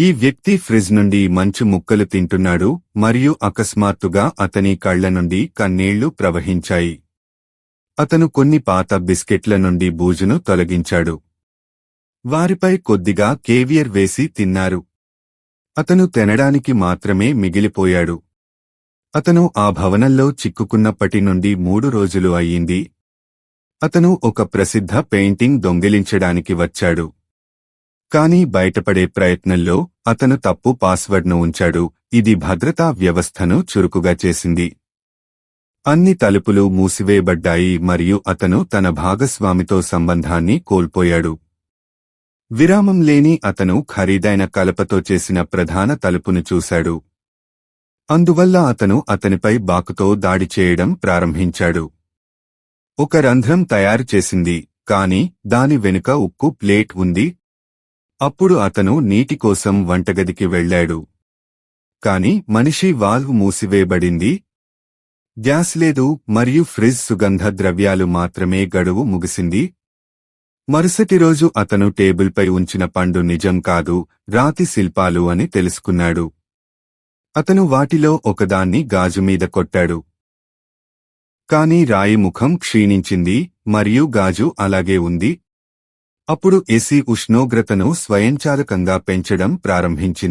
ఈ వ్యక్తి ఫ్రిజ్ నుండి మంచు ముక్కలు తింటున్నాడు మరియు అకస్మాత్తుగా అతని కళ్ళ నుండి కన్నీళ్ళు ప్రవహించాయి. అతను కొన్ని పాత బిస్కెట్ల నుండి బూజును తొలగించాడు. వారిపై కొద్దిగా కేవియర్ వేసి తిన్నారు. అతను తినడానికి మాత్రమే మిగిలిపోయాడు. అతను ఆ భవనంలో చిక్కుకున్నప్పటి నుండి మూడు రోజులు అయ్యింది. అతను ఒక ప్రసిద్ధ పెయింటింగ్ దొంగిలించడానికి వచ్చాడు. కానీ బయటపడే ప్రయత్నంలో అతను తప్పు పాస్వర్డ్ను ఉంచాడు. ఇది భద్రతా వ్యవస్థను చురుకుగా చేసింది. అన్ని తలుపులు మూసివేయబడ్డాయి మరియు అతను తన భాగస్వామితో సంబంధాన్ని కోల్పోయాడు. విరామం లేని అతను ఖరీదైన కలపతో చేసిన ప్రధాన తలుపును చూశాడు. అందువల్ల అతను అతనిపై బాకుతో దాడి చేయడం ప్రారంభించాడు. ఒక రంధ్రం తయారు చేసింది కాని దాని వెనుక ఉక్కు ప్లేట్ ఉంది అప్పుడు అతను నీటి కోసం వంటగదికి వెళ్ళాడు. కాని మనిషి వాల్వ్ మూసివేయబడింది. గ్యాస్ లేదు మరియు ఫ్రిజ్ సుగంధ ద్రవ్యాలు మాత్రమే గడువు ముగిసింది. మరుసటి రోజు అతను టేబుల్పై ఉంచిన పండు నిజం కాదు రాతి శిల్పాలు అని తెలుసుకున్నాడు. అతను వాటిలో ఒకదాన్ని గాజుమీద కొట్టాడు. కాని రాయి ముఖం క్షీణించింది మరియు గాజు అలాగే ఉంది. అప్పుడు ఎసి ఉష్ణోగ్రతను స్వయంచాలకంగా పెంచడం ప్రారంభించింది.